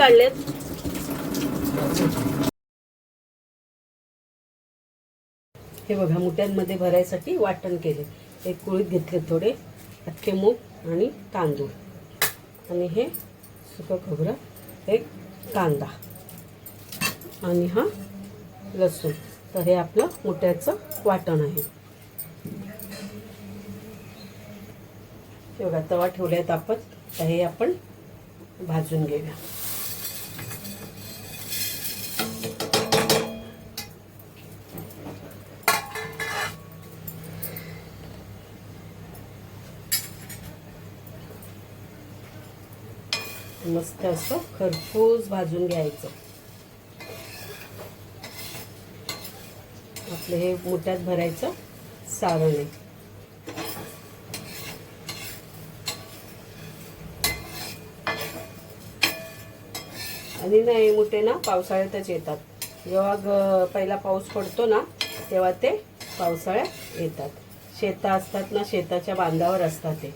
काढलेत. हे बघा मुठ्यांमध्ये भरायसाठी वाटण केले. एक कुळीत घेतले थोडे अख्खे मूग आणि तांदूळ. आणि हे सुकं खोबरं एक कांदा आणि हा लसूण. तर हे आपलं मोठ्याचं वाटण आहे. हे बघा तवा ठेवलाय तापत तर हे आपण भाजून घेऊया. मस्त असं खरपूस भाजून घ्यायचं. आपलं हे मोठ्यात भरायचं सारण. आहे आणि नाही मोठे ना पावसाळ्यातच येतात. जेव्हा ग पहिला पाऊस पडतो ना तेव्हा ते पावसाळ्यात येतात. शेतं असतात ना शेताच्या बांधावर असतात ते.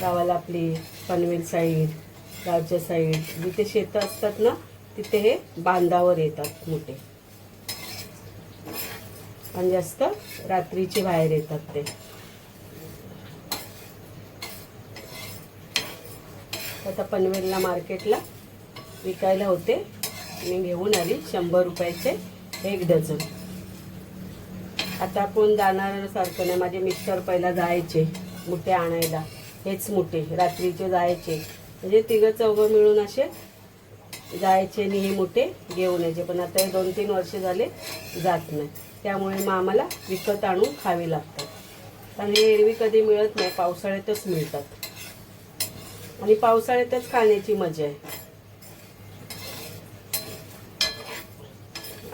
गावाला आपली पनवेल साईड. गावच्या साईड. जिथे शेतं असतात ना तिथे हे बांधावर येतात मोठे. आणि जास्त रात्रीचे बाहेर येतात ते. आता पनवेलला मार्केटला विकायला होते. मी घेऊन आली शंभर रुपयाचे एक डझन. आता कोण जाणार सारखं नाही. माझे मिस्टर पहिला जायचे मुठे आणायला. हेच मुठे रात्रीचे जायचे. म्हणजे तिघं चौघं मिळून असे जायचे आणि हे मोठे घेऊन यायचे. पण आता हे दोन तीन वर्ष झाले जात नाही. त्यामुळे मग आम्हाला विकत आणून खावे लागतात. आणि हे एरवी कधी मिळत नाही पावसाळ्यातच मिळतात. आणि पावसाळ्यातच खाण्याची मजा आहे.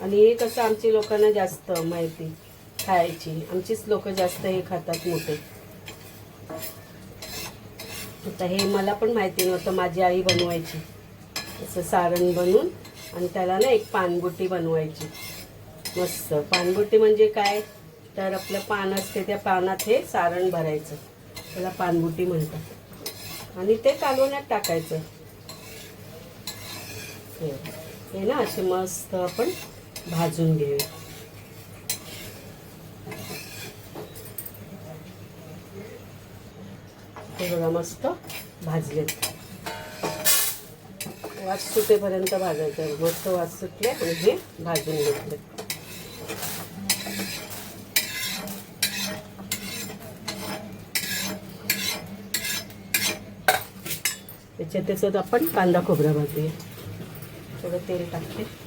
आणि हे कसं आमची लोकांना जास्त माहिती खायची. आमचीच लोक जास्त हे खातात मोठे. आता हे मला पण माहिती नव्हतं माझी आई बनवायची. असं सारण बनवून आणि त्याला ना एक पानबुटी बनवायची. मस्त. पानबुटी म्हणजे काय? तर आपलं पान असते त्या पानात हे सारण भरायचं. त्याला पानबुटी म्हणतात. आणि ते कालवण्यात टाकायचं. हे ना असे मस्त आपण भाजून घेऊया. हे बघा मस्त भाजलेत. वास सुटेपर्यंत भाजायचं मस्त वास सुटले आणि हे भाजून घेतले. त्याच्यात त्याच्यात आपण कांदा खोबरा भाजूया थोडं तेल टाकते.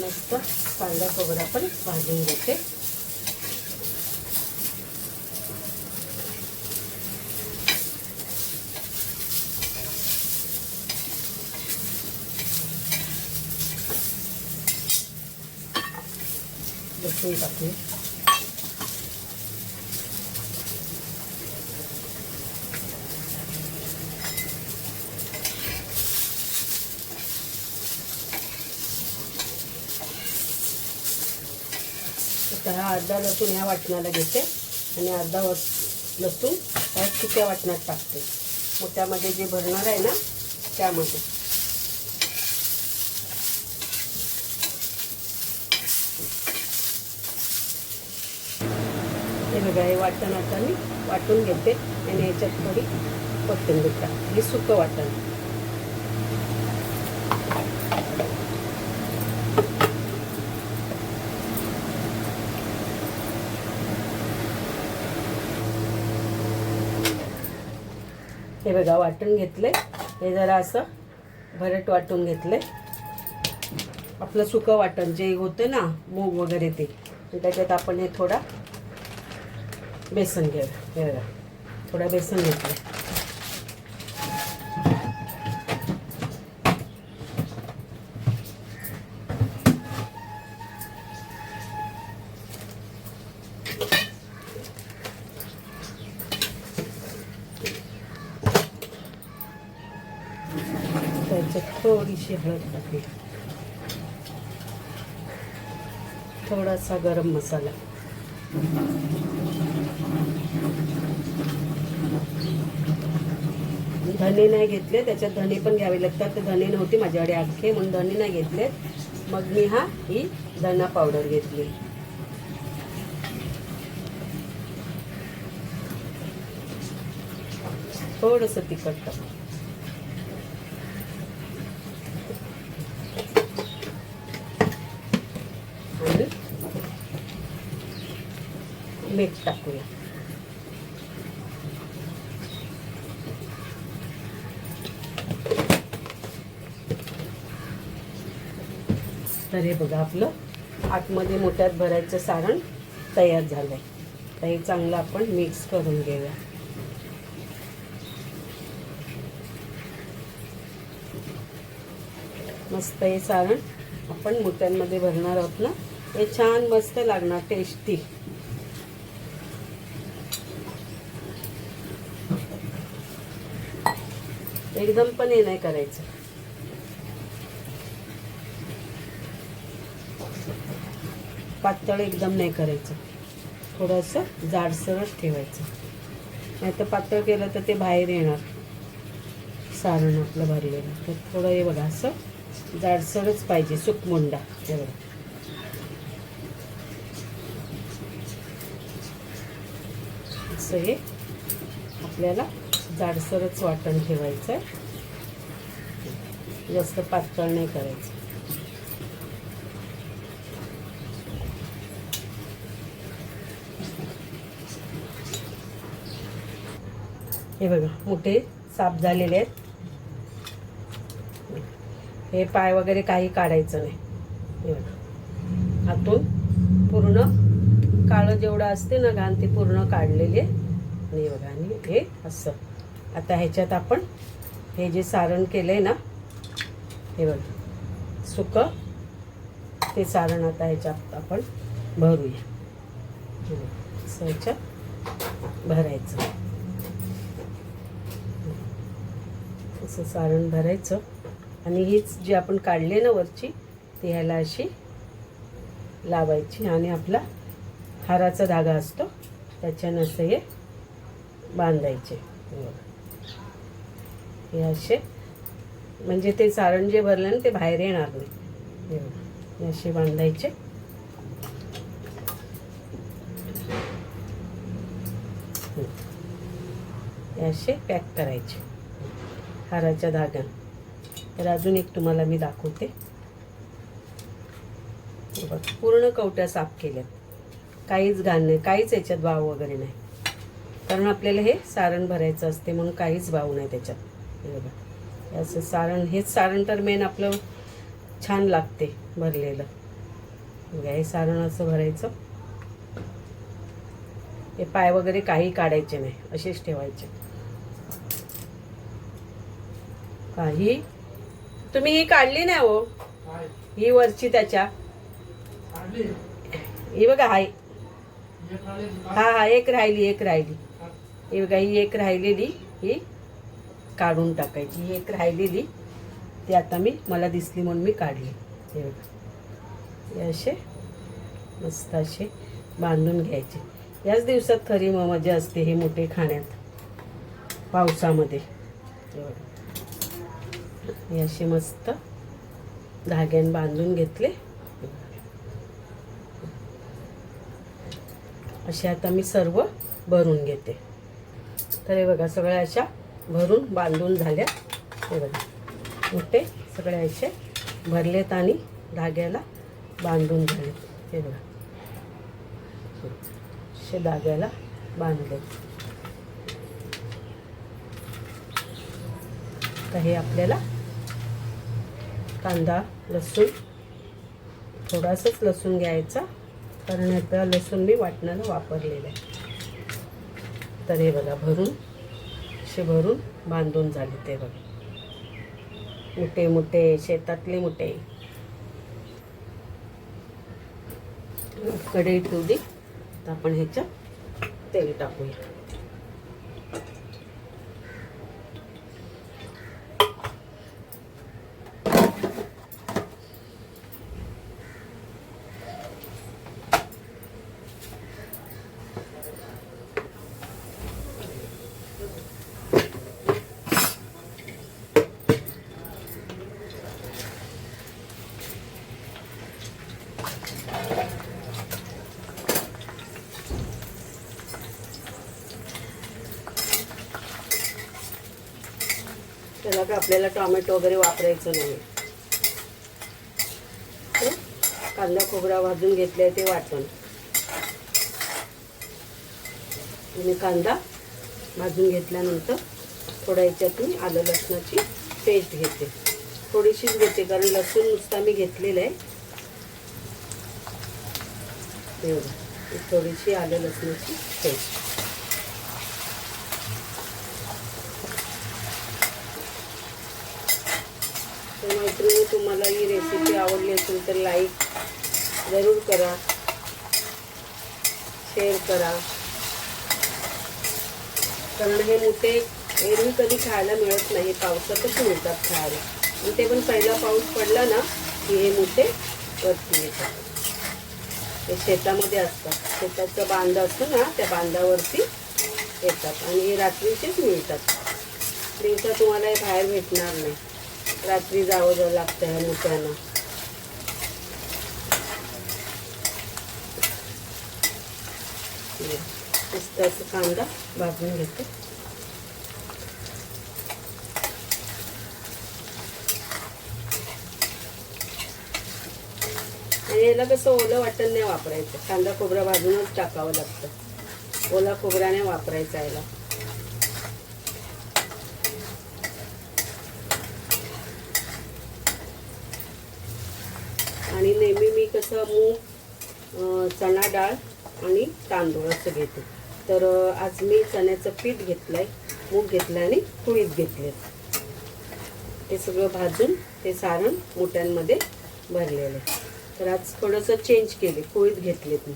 मस्त कांदा खोबरा पण भाजून घेते. लसूण टाकूया अर्धा लसूण ह्या वाटणाला घेते आणि अर्धा लसूण ह्या सुक्या वाटणात टाकते. मग त्यामध्ये जे भरणार आहे ना त्यामध्ये. हे बघा हे वाटण मी वाटून घेते आणि याच्यात थोडी कोथिंबीर टाकते. हे सुकं वाटण. हे बघा वाटून घेतले हे जरा असं भरट वाटून घेतले आपलं सुकं वाटण जे होतं ना मूग वगैरे ते त्याच्यात आपण हे थोडा बेसन घेऊ हे बघा थोडा बेसन घेतलं थोडीशी हळद टाकली थोडासा गरम मसाला. धने नाही घेतले त्याच्यात धने पण घ्यावे लागतात. तर धने नव्हते माझ्याकडे अख्खे म्हणून धने नाही घेतले. मग मी हा ही धना पावडर घेतली. थोडंसं तिखट टाक आणि मीठ टाकूया तर हे बघा आपलं आतमध्ये मोठ्यात भरायचं सारण तयार झालंय. तर हे चांगलं आपण मिक्स करून घेऊया. मस्त हे सारण आपण मोत्यांमध्ये भरणार आहोत ना? हे छान मस्त लागणार टेस्टी एकदम पण हे नाही करायचं. पातळ एकदम नाही करायचं. थोडंसं जाडसरच ठेवायचं. नाही तर पातळ केलं तर ते बाहेर येणार. सारण आपलं भरलेलं. तर थोडं हे बघा असं जाडसरच पाहिजे सुकमुंडा. हे बघा. असं हे आपल्याला जाडसरच वाटण ठेवायचं आहे जास्त पातळ नाही करायचं. हे बघा मोठे साफ झालेले आहेत. हे पाय वगैरे काही काढायचं नाही. बघा. आतून पूर्ण काळं जेवढं असते ना घाण ते पूर्ण काढलेले. आणि बघा आणि हे असं. आता ह्याच्यात आपण हे जे सारण केलं आहे ना हे बघा सुकं ते सारण आता ह्याच्यात आपण भरूया. असं ह्याच्यात भरायचं. असं सारण भरायचं. आणि हीच जी आपण काढली ना वरची ती ह्याला अशी लावायची. आणि आपला हाराचा धागा असतो त्याच्यानं असं हे बांधायचे. हे असे. म्हणजे ते सारण जे भरलं ना ते बाहेर येणार नाही. हे असे बांधायचे. हे असे पॅक करायचे. हाराच्या धाग्यानं तर अजून एक तुम्हाला मी दाखवते. बघ, पूर्ण कवट्या साफ केल्यात. काहीच घाण नाही काहीच याच्यात वाव वगैरे नाही. कारण आपल्याला हे सारण भरायचं असते म्हणून काहीच भाव नाही त्याच्यात. हे बघा. असं सारण हेच सारण तर मेन आपलं छान लागते भरलेलं. बघा हे सारण असं भरायचं. हे पाय वगैरे काही काढायचे नाही असेच ठेवायचे. काही तुम्ही ही काढली नाही हो? ही वरची त्याच्या. ही बघा हाय. हा हा एक राहिली एक राहिली. ही बघा ही एक राहिलेली ही. काढून टाकायची. ही एक राहिलेली. ती आता मी मला दिसली म्हणून मी काढली. हे बघा. हे असे मस्त असे बांधून घ्यायचे. याच दिवसात खरी म- मजा असते हे मोठे खाण्यात. पावसामध्ये. हे हे असे मस्त धाग्यान बांधून घेतले. असे आता मी सर्व भरून घेते. तर हे बघा सगळ्या अशा भरून बांधून झाल्या. हे बघा. मोठे सगळ्या याचे भरलेत आणि धाग्याला बांधून झालेत हे बघा. असे धाग्याला बांधलेत तर हे आपल्याला कांदा लसूण थोडासाच लसूण घ्यायचा. कारण आता लसूण मी वाटणाला वापरलेलं आहे. तर हे बघा भरून असे भरून बांधून झाले ते बघ. मोठे मोठे शेतातले मोठे. कढई ठेवली. तर आपण ह्याच्यात तेल टाकूया. त्याला काय आपल्याला टोमॅटो वगैरे वापरायचं नाही. कांदा खोबरा भाजून घेतले ते वाटण. आणि कांदा भाजून घेतल्यानंतर थोड्या याच्यातून आलं लसणाची पेस्ट घेते. थोडीशीच घेते कारण लसूण नुसता मी घेतलेलं आहे. थोडीशी आलं लसणाची पेस्ट तर मैत्रिणी तुम्हाला ही रेसिपी आवडली असेल तर लाईक जरूर करा. शेअर करा. कारण हे मोठे एरवी कधी खायला मिळत नाही पावसातच मिळतात खायला. आणि ते पण पहिला पाऊस पडला ना की हे मोठे वरती येतात. ते शेतामध्ये असतात. शेताचा बांधा असतो ना त्या बांधावरती येतात. आणि हे रात्रीचेच मिळतात. दिवसा तुम्हाला हे बाहेर भेटणार नाही. रात्री जावं जावं लागतं ह्या मुक्यांना मस्त असं कांदा भाजून घेते. आणि याला कसं ओलं वाटण नाही वापरायचं. कांदा खोबरा भाजूनच टाकावं लागतं. ओला खोबरा नाही वापरायचा याला. आणि नेहमी मी कसं मूग चणा डाळ आणि तांदूळ असं घेते. तर आज मी चण्याचं पीठ घेतलं आहे मूग घेतलं आणि कुळीत घेतले ते सगळं भाजून ते सारण मोठ्यांमध्ये भरलेलं आहे. तर आज थोडंसं चेंज केले कुळीत घेतलेत मी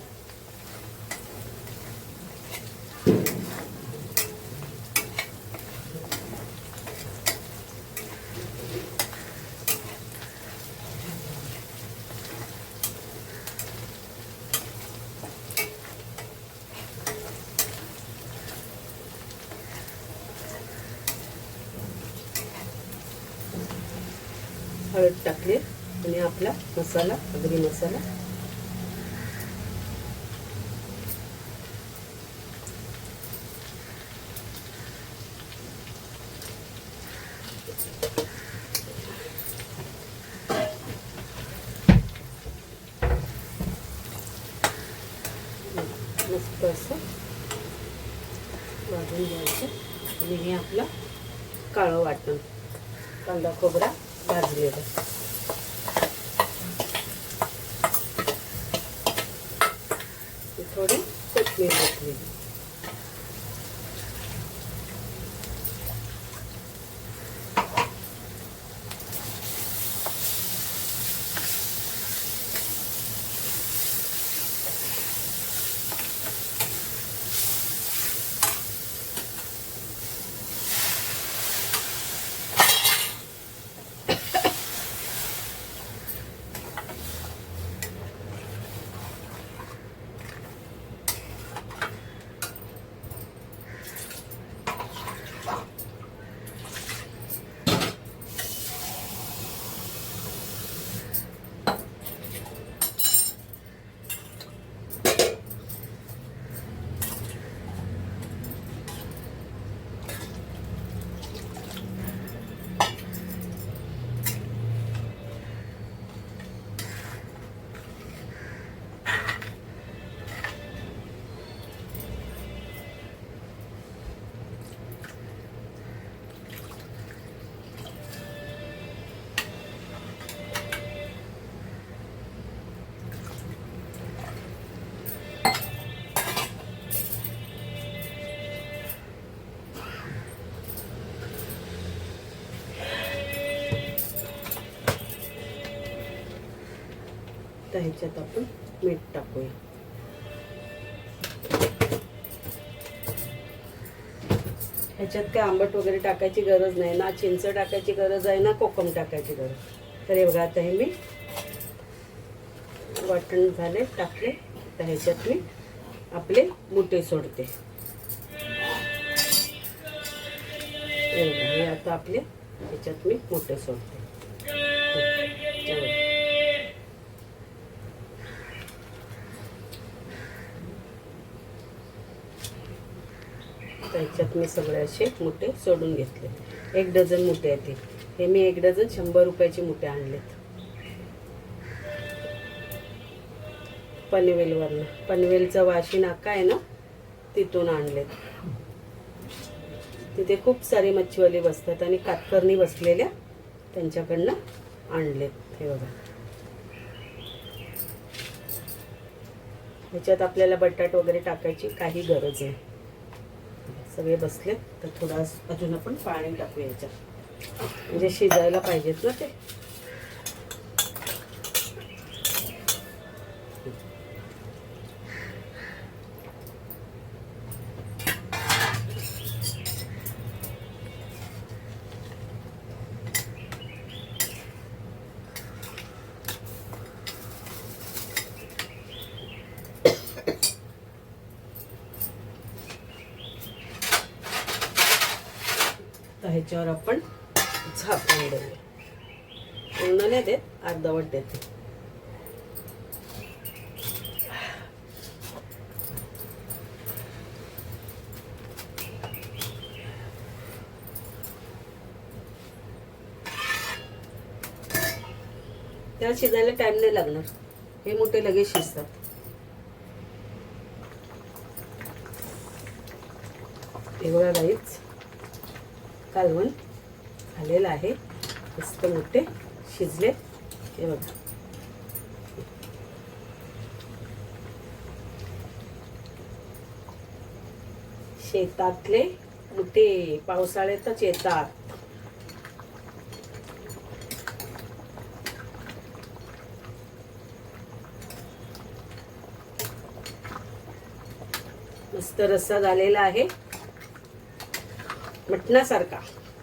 हळद टाकले आणि आपला मसाला अगदी मसाला. मस्त असं वाढून घ्यायचं. आणि हे आपलं काळं वाटण कांदा खोबरा भाजलेला. आता ह्याच्यात आपण मीठ टाकूया. ह्याच्यात काय आंबट वगैरे टाकायची गरज नाही. ना चिंच टाकायची गरज आहे ना कोकम टाकायची गरज. तर हे बघा आता हे मी वाटण झाले टाकले. तर ह्याच्यात मी आपले मुठे सोडते. हे हे आता आपले ह्याच्यात मी मुठे सोडते. आता ह्याच्यात त्याच्यात मी सगळे असे मुठे सोडून घेतले. एक डझन मुठे आहेत हे. मी एक डझन शंभर रुपयाचे मुठे आणलेत. पनवेलवरनं. पनवेलचा वाशी नाका आहे ना? तिथून आणलेत. तिथे खूप सारे मच्छीवाले बसतात आणि कातकरणी बसलेल्या त्यांच्याकडनं आणलेत हे बघा. ह्याच्यात आपल्याला बटाट वगैरे टाकायची काही गरज नाही. सगळे बसले तर थोडा अजून आपण पाणी टाकू याच्यात. म्हणजे शिजायला पाहिजेत ना ते. तर ह्याच्यावर आपण झाकून देऊया पूर्ण नाही देत अर्धवट देते त्याला शिजायला टाइम नाही लागणार. हे मोठे लगेच शिजतात. एवढा राईच. कालवण झालेलं आहे. मस्त मोठे शिजले. हे बघा. शेतातले मोठे पावसाळ्यातच येतात. मस्त रस्सा झालेला आहे. मटणासारखा.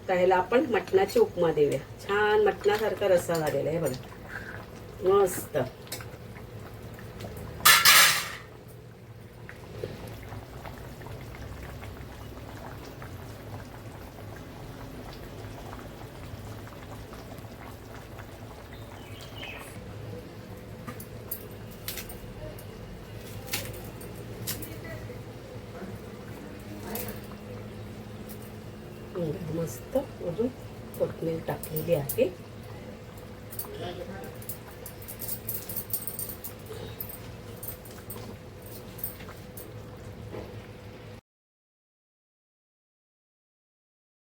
त्याला आपण मटणाची उपमा देऊया. छान मटणासारखा रस्सा झालेला आहे बघा. मस्त. मस्त अजून कोथमीर टाकलेली आहे